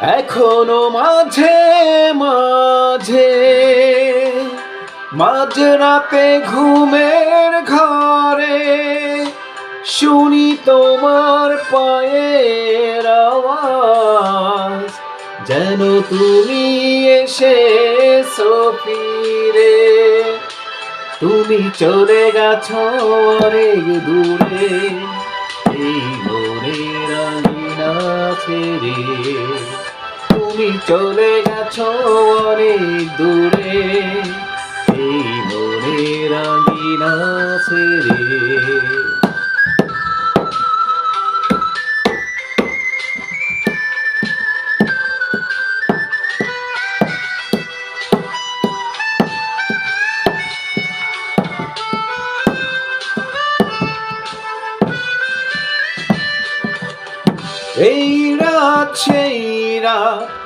এখনও মাঝে মাঝে মাঝরাতে ঘুমের ঘরে শুনি তোমার পায়ের আওয়াজ, যেন তুমি এসে ফিরে। তুমি চলে গেছো অনেক দূরে, এই মনের আঙিনা ছেড়ে। তুমি চলে গেছো অনেক দূরে। এই মনের আঙিনা ছেড়ে। এই রাত সেই রাত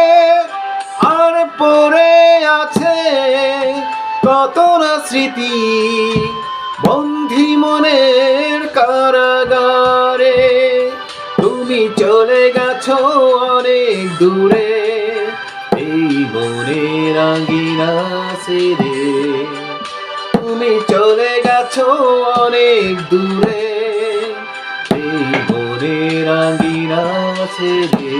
কত না স্মৃতি বন্ধি মনের কারাগারে। তুমি চলে গেছো অনেক দূরে, এই মনের আঙ্গিনা ছেড়ে। তুমি চলে গেছো অনেক দূরে, এই মনের আঙ্গিনা ছেড়ে।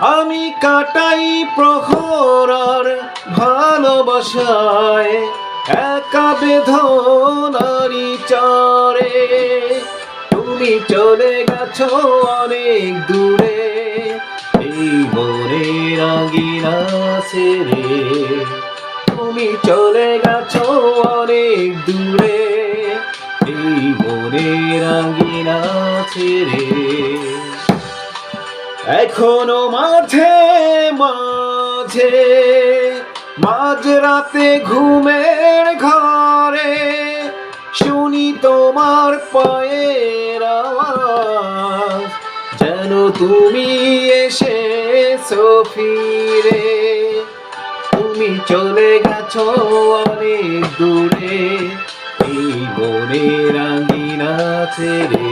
আমি কাটাই প্রহরার ভালোবাসায়, একা বেদনারি চরে। তুমি চলে গেছো অনেক দূরে, এই মনের আঙ্গিনা ছেড়ে তুমি চলে গেছো অনেক দূরে, এই মনের আঙ্গিনা ছেড়ে এখনও মাঝে মাঝে, মাঝরাতে ঘুমের ঘরে শুনি তোমার পায়ের আওয়াজ, যেন তুমি এসে ফিরে। তুমি চলে গেছো অনেক দূরে, এই মনের আঙ্গিনা ছেড়ে।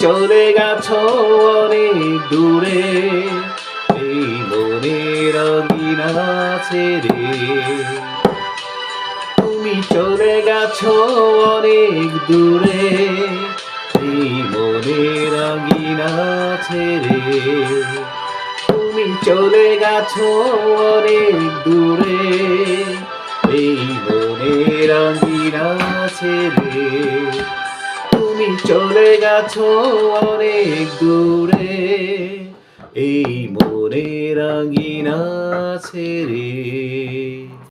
চলে গেছো অনেক দূরে। এই মনের আঙ্গিনা ছেড়ে। তুমি চলে গেছো অনেক দূরে। এই মনের আঙ্গিনা ছেড়ে। তুমি চলে গেছো অনেক দূরে। গেছো অনেক দূরে। এই মনের আঙ্গিনা ছেড়ে